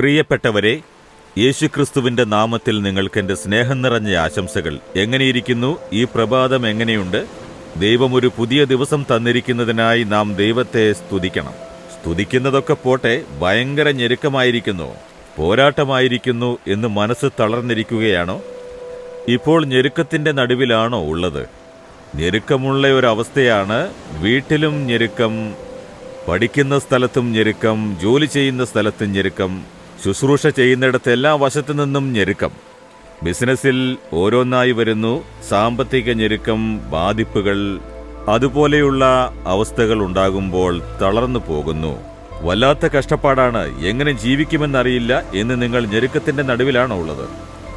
പ്രിയപ്പെട്ടവരെ യേശുക്രിസ്തുവിന്റെ നാമത്തിൽ നിങ്ങൾക്ക് എന്റെ സ്നേഹം നിറഞ്ഞ ആശംസകൾ. എങ്ങനെയിരിക്കുന്നു? ഈ പ്രഭാതം എങ്ങനെയുണ്ട്? ദൈവം ഒരു പുതിയ ദിവസം തന്നിരിക്കുന്നതിനായി നാം ദൈവത്തെ സ്തുതിക്കണം. സ്തുതിക്കുന്നതൊക്കെ പോട്ടെ ഭയങ്കര ഞെരുക്കമായിരിക്കുന്നു. പോരാട്ടമായിരിക്കുന്നു എന്ന് മനസ്സ് തളർന്നിരിക്കുകയാണോ? ഇപ്പോൾ ഞെരുക്കത്തിന്റെ നടുവിലാണോ ഉള്ളത്? ഞെരുക്കമുള്ള ഒരവസ്ഥയാണ് വീട്ടിലും ഞെരുക്കം പഠിക്കുന്ന സ്ഥലത്തും ഞെരുക്കം ജോലി ചെയ്യുന്ന സ്ഥലത്തും ഞെരുക്കം ശുശ്രൂഷ ചെയ്യുന്നിടത്ത് എല്ലാ വശത്തു നിന്നും ഞെരുക്കം. ബിസിനസ്സിൽ ഓരോന്നായി വരുന്നു സാമ്പത്തിക ഞെരുക്കം ബാധിപ്പുകൾ അതുപോലെയുള്ള അവസ്ഥകൾ ഉണ്ടാകുമ്പോൾ തളർന്നു പോകുന്നു. വല്ലാത്ത കഷ്ടപ്പാടാണ് എങ്ങനെ ജീവിക്കുമെന്നറിയില്ല എന്ന് നിങ്ങൾ ഞെരുക്കത്തിന്റെ നടുവിലാണോ ഉള്ളത്?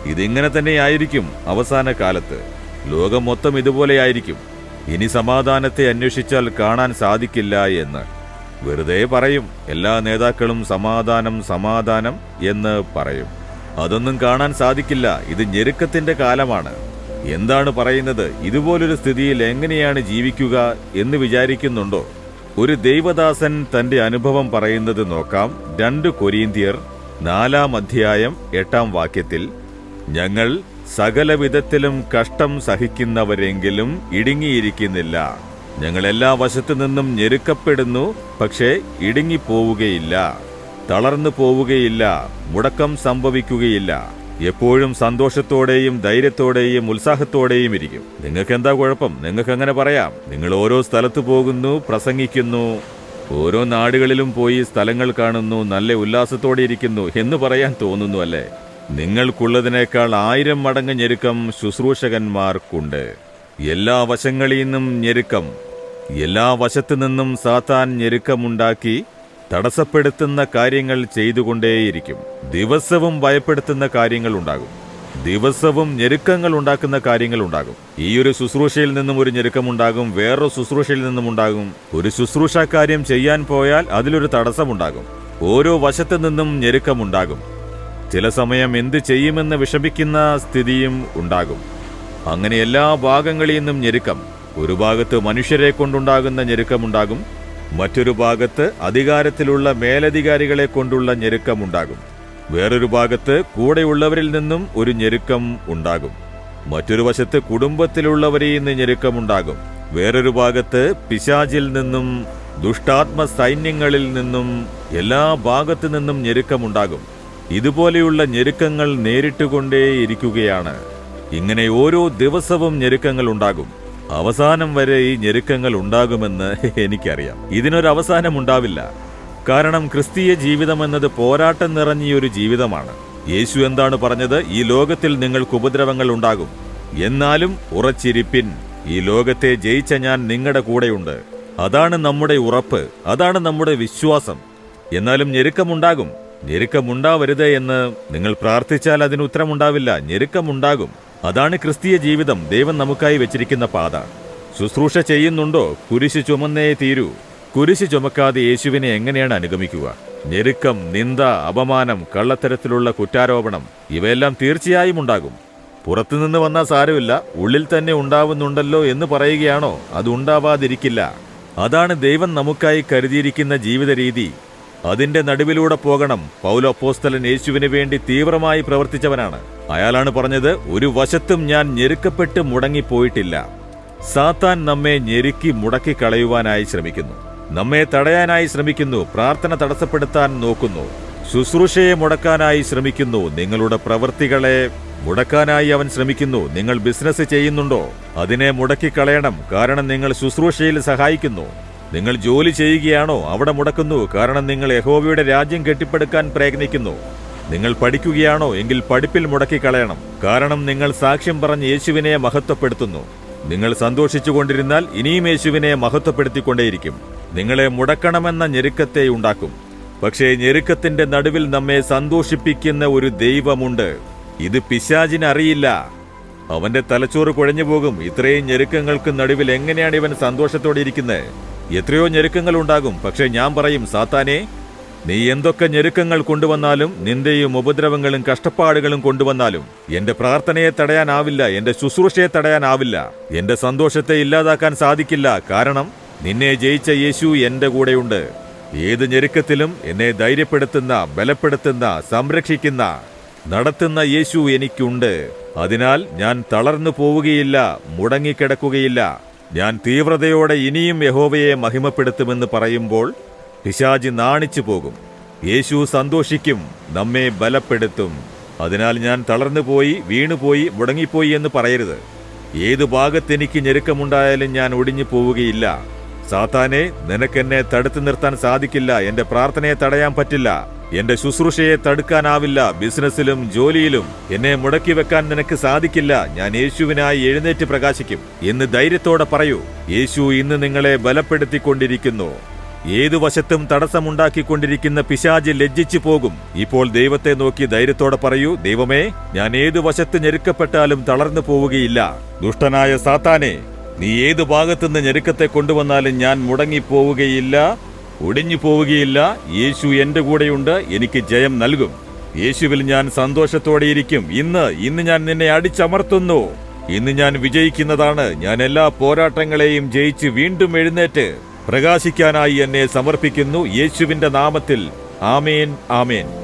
ഇതിങ്ങനെ തന്നെയായിരിക്കും അവസാന കാലത്ത്. ലോകം മൊത്തം ഇതുപോലെയായിരിക്കും ഇനി സമാധാനത്തെ അന്വേഷിച്ചാൽ കാണാൻ സാധിക്കില്ല എന്ന്. വെറുതെ പറയും. എല്ലാ നേതാക്കളും സമാധാനം സമാധാനം എന്ന് പറയും. അതൊന്നും കാണാൻ സാധിക്കില്ല. ഇത് ഞെരുക്കത്തിന്റെ കാലമാണ്. എന്താണ് പറയുന്നത്? ഇതുപോലൊരു സ്ഥിതിയിൽ എങ്ങനെയാണ് ജീവിക്കുക എന്ന് വിചാരിക്കുന്നുണ്ടോ? ഒരു ദൈവദാസൻ തന്റെ അനുഭവം പറയുന്നത് നോക്കാം. രണ്ട് കൊരീന്തിയർ നാലാം അധ്യായം എട്ടാം വാക്യത്തിൽ ഞങ്ങൾ സകല വിധത്തിലും കഷ്ടം സഹിക്കുന്നവരെങ്കിലും ഇടുങ്ങിയിരിക്കുന്നില്ല. ഞങ്ങൾ എല്ലാ വശത്തു നിന്നും ഞെരുക്കപ്പെടുന്നു പക്ഷേ ഇടുങ്ങിപ്പോവുകയില്ല. തളർന്നു പോവുകയില്ല മുടക്കം സംഭവിക്കുകയില്ല. എപ്പോഴും സന്തോഷത്തോടെയും ധൈര്യത്തോടെയും ഉത്സാഹത്തോടെയും ഇരിക്കും. നിങ്ങൾക്ക് എന്താ കുഴപ്പം? നിങ്ങൾക്ക് അങ്ങനെ പറയാം? നിങ്ങൾ ഓരോ സ്ഥലത്ത് പോകുന്നു പ്രസംഗിക്കുന്നു. ഓരോ നാടുകളിലും പോയി സ്ഥലങ്ങൾ കാണുന്നു നല്ല ഉല്ലാസത്തോടെ ഇരിക്കുന്നു എന്ന് പറയാൻ തോന്നുന്നു അല്ലേ? നിങ്ങൾക്കുള്ളതിനേക്കാൾ ആയിരം മടങ്ങ് ഞെരുക്കം ശുശ്രൂഷകന്മാർക്കുണ്ട്. എല്ലാ വശങ്ങളിൽ നിന്നും ഞെരുക്കം എല്ലാ വശത്തു നിന്നും സാത്താൻ ഞെരുക്കമുണ്ടാക്കി തടസ്സപ്പെടുത്തുന്ന കാര്യങ്ങൾ ചെയ്തുകൊണ്ടേയിരിക്കും. ദിവസവും ഭയപ്പെടുത്തുന്ന കാര്യങ്ങൾ ഉണ്ടാകും. ദിവസവും ഞെരുക്കങ്ങൾ ഉണ്ടാക്കുന്ന കാര്യങ്ങൾ ഉണ്ടാകും. ഈ ഒരു ശുശ്രൂഷയിൽ നിന്നും ഒരു ഞെരുക്കമുണ്ടാകും വേറൊരു ശുശ്രൂഷയിൽ നിന്നും ഉണ്ടാകും. ഒരു ശുശ്രൂഷ കാര്യം ചെയ്യാൻ പോയാൽ അതിലൊരു തടസ്സമുണ്ടാകും ഓരോ വശത്തു നിന്നും ഞെരുക്കമുണ്ടാകും ചില സമയം എന്ത് ചെയ്യുമെന്ന് വിഷമിക്കുന്ന സ്ഥിതിയും ഉണ്ടാകും. അങ്ങനെ എല്ലാ ഭാഗങ്ങളിൽ നിന്നും ഞെരുക്കം ഒരു ഭാഗത്ത് മനുഷ്യരെ കൊണ്ടുണ്ടാകുന്ന ഞെരുക്കമുണ്ടാകും മറ്റൊരു ഭാഗത്ത് അധികാരത്തിലുള്ള മേലധികാരികളെ കൊണ്ടുള്ള ഞെരുക്കമുണ്ടാകും. വേറൊരു ഭാഗത്ത് കൂടെയുള്ളവരിൽ നിന്നും ഒരു ഞെരുക്കം ഉണ്ടാകും. മറ്റൊരു വശത്ത് കുടുംബത്തിലുള്ളവരിൽ നിന്ന് ഞെരുക്കമുണ്ടാകും. വേറൊരു ഭാഗത്ത് പിശാചിൽ നിന്നും ദുഷ്ടാത്മ സൈന്യങ്ങളിൽ നിന്നും എല്ലാ ഭാഗത്തു നിന്നും ഞെരുക്കമുണ്ടാകും. ഇതുപോലെയുള്ള ഞെരുക്കങ്ങൾ നേരിട്ടുകൊണ്ടേയിരിക്കുകയാണ്. ഇങ്ങനെ ഓരോ ദിവസവും ഞെരുക്കങ്ങൾ ഉണ്ടാകും. അവസാനം വരെ ഈ ഞെരുക്കങ്ങൾ ഉണ്ടാകുമെന്ന് എനിക്കറിയാം. ഇതിനൊരു അവസാനം ഉണ്ടാവില്ല. കാരണം ക്രിസ്തീയ ജീവിതം എന്നത് പോരാട്ടം നിറഞ്ഞൊരു ജീവിതമാണ്. യേശു എന്താണ് പറഞ്ഞത്? ഈ ലോകത്തിൽ നിങ്ങൾക്ക് ഉപദ്രവങ്ങൾ ഉണ്ടാകും. എന്നാലും ഉറച്ചിരിപ്പിൻ ഈ ലോകത്തെ ജയിച്ച ഞാൻ നിങ്ങളുടെ കൂടെയുണ്ട്. അതാണ് നമ്മുടെ ഉറപ്പ് അതാണ് നമ്മുടെ വിശ്വാസം. എന്നാലും ഞെരുക്കമുണ്ടാകും. ഞെരുക്കമുണ്ടാവരുത് എന്ന് നിങ്ങൾ പ്രാർത്ഥിച്ചാൽ അതിന് ഉത്തരമുണ്ടാവില്ല. ഞെരുക്കമുണ്ടാകും. അതാണ് ക്രിസ്തീയ ജീവിതം. ദൈവം നമുക്കായി വെച്ചിരിക്കുന്ന പാത. ശുശ്രൂഷ ചെയ്യുന്നുണ്ടോ? കുരിശ് ചുമന്നേ തീരൂ. കുരിശ് ചുമക്കാതെ യേശുവിനെ എങ്ങനെയാണ് അനുഗമിക്കുക? ഞെരുക്കം നിന്ദ അപമാനം കള്ളത്തരത്തിലുള്ള കുറ്റാരോപണം ഇവയെല്ലാം തീർച്ചയായും ഉണ്ടാകും. പുറത്തുനിന്ന് വന്നാൽ സാരമില്ല. ഉള്ളിൽ തന്നെ ഉണ്ടാവുന്നുണ്ടല്ലോ എന്ന് പറയുകയാണോ? അത് ഉണ്ടാവാതിരിക്കില്ല. അതാണ് ദൈവം നമുക്കായി കരുതിയിരിക്കുന്ന ജീവിത രീതി അതിന്റെ നടുവിലൂടെ പോകണം. പൗലോ പൗലോപ്പോസ്തലൻ യേശുവിന് വേണ്ടി തീവ്രമായി പ്രവർത്തിച്ചവനാണ്. അയാളാണ് പറഞ്ഞത് ഒരു വശത്തും ഞാൻ ഞെരുക്കപ്പെട്ട് മുടങ്ങിപ്പോയിട്ടില്ല. സാത്താൻ നമ്മെ ഞെരുക്കി മുടക്കി കളയുവാനായി ശ്രമിക്കുന്നു. നമ്മെ തടയാനായി ശ്രമിക്കുന്നു. പ്രാർത്ഥന തടസ്സപ്പെടുത്താൻ നോക്കുന്നു. ശുശ്രൂഷയെ മുടക്കാനായി ശ്രമിക്കുന്നു. നിങ്ങളുടെ പ്രവൃത്തികളെ മുടക്കാനായി അവൻ ശ്രമിക്കുന്നു. നിങ്ങൾ ബിസിനസ് ചെയ്യുന്നുണ്ടോ? അതിനെ മുടക്കിക്കളയണം. കാരണം നിങ്ങൾ ശുശ്രൂഷയിൽ സഹായിക്കുന്നു. നിങ്ങൾ ജോലി ചെയ്യുകയാണോ? അവിടെ മുടക്കുന്നു. കാരണം നിങ്ങൾ യഹോവയുടെ രാജ്യം കെട്ടിപ്പടുക്കാൻ പ്രയത്നിക്കുന്നു. നിങ്ങൾ പഠിക്കുകയാണോ? എങ്കിൽ പഠിപ്പിൽ മുടക്കി കളയണം കാരണം നിങ്ങൾ സാക്ഷ്യം പറഞ്ഞ് യേശുവിനെ മഹത്വപ്പെടുത്തുന്നു. നിങ്ങൾ സന്തോഷിച്ചുകൊണ്ടിരുന്നാൽ ഇനിയും യേശുവിനെ മഹത്വപ്പെടുത്തിക്കൊണ്ടേയിരിക്കും. നിങ്ങളെ മുടക്കണമെന്ന ഞെരുക്കത്തെ ഉണ്ടാക്കും. പക്ഷേ ഞെരുക്കത്തിന്റെ നടുവിൽ നമ്മെ സന്തോഷിപ്പിക്കുന്ന ഒരു ദൈവമുണ്ട്. ഇത് പിശാചിനറിയില്ല അവന്റെ തലച്ചോറ് കുഴഞ്ഞു പോകും ഇത്രയും ഞെരുക്കങ്ങൾക്ക് നടുവിൽ എങ്ങനെയാണ് ഇവൻ സന്തോഷത്തോടെ ഇരിക്കുന്നത്? എത്രയോ ഞെരുക്കങ്ങൾ ഉണ്ടാകും പക്ഷെ ഞാൻ പറയും സാത്താനെ നീ എന്തൊക്കെ ഞെരുക്കങ്ങൾ കൊണ്ടുവന്നാലും നിന്ദയും ഉപദ്രവങ്ങളും കഷ്ടപ്പാടുകളും കൊണ്ടുവന്നാലും എന്റെ പ്രാർത്ഥനയെ തടയാനാവില്ല എന്റെ ശുശ്രൂഷയെ തടയാനാവില്ല എന്റെ സന്തോഷത്തെ ഇല്ലാതാക്കാൻ സാധിക്കില്ല. കാരണം നിന്നെ ജയിച്ച യേശു എന്റെ കൂടെയുണ്ട്. ഏത് ഞെരുക്കത്തിലും എന്നെ ധൈര്യപ്പെടുത്തുന്ന ബലപ്പെടുത്തുന്ന സംരക്ഷിക്കുന്ന നടത്തുന്ന യേശു എനിക്കുണ്ട്. അതിനാൽ ഞാൻ തളർന്നു പോവുകയില്ല മുടങ്ങിക്കിടക്കുകയില്ല. ഞാൻ തീവ്രതയോടെ ഇനിയും യഹോവയെ മഹിമപ്പെടുത്തുമെന്ന് പറയുമ്പോൾ പിശാജി നാണിച്ചു പോകും. യേശു സന്തോഷിക്കും നമ്മെ ബലപ്പെടുത്തും. അതിനാൽ ഞാൻ തളർന്നുപോയി വീണുപോയി മുടങ്ങിപ്പോയി എന്ന് പറയരുത്. ഏതു ഭാഗത്തെനിക്ക് ഞെരുക്കമുണ്ടായാലും ഞാൻ ഒടിഞ്ഞു പോവുകയില്ല. സാത്താനെ നിനക്കെന്നെ തടുത്തു നിർത്താൻ സാധിക്കില്ല. എന്റെ പ്രാർത്ഥനയെ തടയാൻ പറ്റില്ല. എന്റെ ശുശ്രൂഷയെ തടുക്കാനാവില്ല. ബിസിനസ്സിലും ജോലിയിലും എന്നെ മുടക്കി വെക്കാൻ നിനക്ക് സാധിക്കില്ല. ഞാൻ യേശുവിനായി എഴുന്നേറ്റ് പ്രകാശിക്കും. എന്ന് ധൈര്യത്തോടെ പറയൂ. യേശു ഇന്ന് നിങ്ങളെ ബലപ്പെടുത്തിക്കൊണ്ടിരിക്കുന്നു. ഏതു വശത്തും തടസ്സമുണ്ടാക്കിക്കൊണ്ടിരിക്കുന്ന പിശാജ് ലജ്ജിച്ചു പോകും. ഇപ്പോൾ ദൈവത്തെ നോക്കി ധൈര്യത്തോടെ പറയൂ. ദൈവമേ ഞാൻ ഏതു വശത്ത് ഞെരുക്കപ്പെട്ടാലും തളർന്നു പോവുകയില്ല. ദുഷ്ടനായ സാത്താനെ നീ ഏതു ഭാഗത്തുനിന്ന് ഞെരുക്കത്തെ കൊണ്ടുവന്നാലും ഞാൻ മുടങ്ങിപ്പോവുകയില്ല. ഒടിഞ്ഞു പോവുകയില്ല. യേശു എന്റെ കൂടെയുണ്ട്. എനിക്ക് ജയം നൽകും. യേശുവിൽ ഞാൻ സന്തോഷത്തോടെ ഇരിക്കും. ഇന്ന് ഇന്ന് ഞാൻ നിന്നെ അടിച്ചമർത്തുന്നു. ഇന്ന് ഞാൻ വിജയിക്കുന്നതാണ്. ഞാൻ എല്ലാ പോരാട്ടങ്ങളെയും ജയിച്ച് വീണ്ടും എഴുന്നേറ്റ് പ്രകാശിക്കാനായി എന്നെ സമർപ്പിക്കുന്നു. യേശുവിന്റെ നാമത്തിൽ. ആമേൻ ആമേൻ.